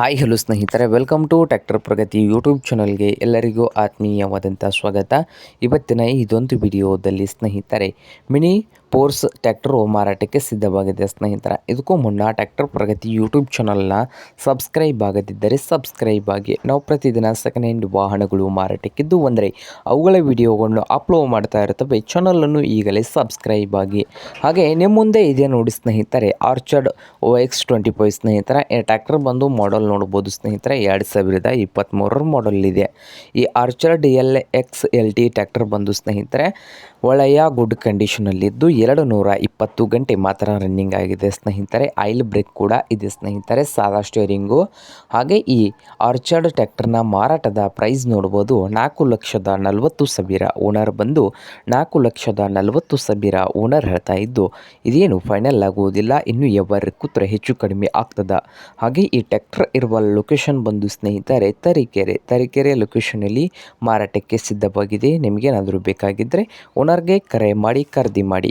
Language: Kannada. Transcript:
ಹಾಯ್ ಹಲೋ ಸ್ನೇಹಿತರೆ. Welcome to tractor Pragati YouTube ಚಾನಲ್ಗೆ ಎಲ್ಲರಿಗೂ ಆತ್ಮೀಯವಾದಂಥ ಸ್ವಾಗತ. ಇವತ್ತಿನ ಇದೊಂದು ವಿಡಿಯೋದಲ್ಲಿ ಸ್ನೇಹಿತರೆ, ಮಿನಿ ಪೋರ್ಸ್ ಟ್ಯಾಕ್ಟರು ಮಾರಾಟಕ್ಕೆ ಸಿದ್ಧವಾಗಿದೆ ಸ್ನೇಹಿತರ. ಇದಕ್ಕೂ ಮುನ್ನ ಟ್ಯಾಕ್ಟರ್ ಪ್ರಗತಿ ಯೂಟ್ಯೂಬ್ ಚಾನಲ್ನ ಸಬ್ಸ್ಕ್ರೈಬ್ ಆಗದಿದ್ದರೆ ಸಬ್ಸ್ಕ್ರೈಬ್ ಆಗಿ. ನಾವು ಪ್ರತಿದಿನ ಸೆಕೆಂಡ್ ಹ್ಯಾಂಡ್ ವಾಹನಗಳು ಮಾರಾಟಕ್ಕಿದ್ದು ಅಂದರೆ ಅವುಗಳ ವಿಡಿಯೋಗಳನ್ನು ಅಪ್ಲೋಡ್ ಮಾಡ್ತಾ ಇರ್ತವೆ ಚಾನಲನ್ನು ಈಗಲೇ ಸಬ್ಸ್ಕ್ರೈಬ್ ಆಗಿ. ಹಾಗೆ ನಿಮ್ಮ ಮುಂದೆ ಇದೆ ನೋಡಿ ಸ್ನೇಹಿತರೆ, orchard O X twenty five ಸ್ನೇಹಿತರ. ಈ ಟ್ರ್ಯಾಕ್ಟರ್ ಬಂದು ಮಾಡೆಲ್ ನೋಡ್ಬೋದು ಸ್ನೇಹಿತರೆ. ಎರಡು ಸಾವಿರದ ಇಪ್ಪತ್ತ್ಮೂರರ ಮಾಡಲ್ ಇದೆ. ಈ orchard L X L T tractor ಬಂದು ಸ್ನೇಹಿತರೆ, ಒಳ್ಳೆಯ ಗುಡ್ ಕಂಡೀಷನಲ್ಲಿದ್ದು ಎರಡು ನೂರ ಇಪ್ಪತ್ತು ಗಂಟೆ ಮಾತ್ರ ರನ್ನಿಂಗ್ ಆಗಿದೆ. ಸ್ನೇಹಿತರೆ, ಆಯಿಲ್ ಬ್ರೇಕ್ ಕೂಡ ಇದೆ ಸ್ನೇಹಿತರೆ. ಸಾದಾ ಸ್ಟೇರಿಂಗು ಹಾಗೆ ಈ ಆರ್ಚರ್ಡ್ ಟ್ಯಾಕ್ಟರ್ನ ಮಾರಾಟದ ಪ್ರೈಸ್ ನೋಡ್ಬೋದು. ನಾಲ್ಕು ಲಕ್ಷದ ನಲವತ್ತು ಸಾವಿರ ಓನರ್ ಬಂದು ನಾಲ್ಕು ಲಕ್ಷದ ನಲವತ್ತು ಸಾವಿರ ಓನರ್ ಹೇಳ್ತಾ ಇದ್ದು, ಇದೇನು ಫೈನಲ್ ಆಗುವುದಿಲ್ಲ. ಇನ್ನು ಎವರ್ ಕೂತ್ರೆ ಹೆಚ್ಚು ಕಡಿಮೆ ಆಗ್ತದ. ಹಾಗೆ ಈ ಟ್ಯಾಕ್ಟರ್ ಇರುವ ಲೊಕೇಶನ್ ಬಂದು ಸ್ನೇಹಿತರೆ, ತರೀಕೆರೆ ತರೀಕೆರೆ ಲೊಕೇಶನಲ್ಲಿ ಮಾರಾಟಕ್ಕೆ ಸಿದ್ಧವಾಗಿದೆ. ನಿಮಗೇನಾದರೂ ಬೇಕಾಗಿದ್ದರೆ ಓನರ್ಗೆ ಕರೆ ಮಾಡಿ, ಖರೀದಿ ಮಾಡಿ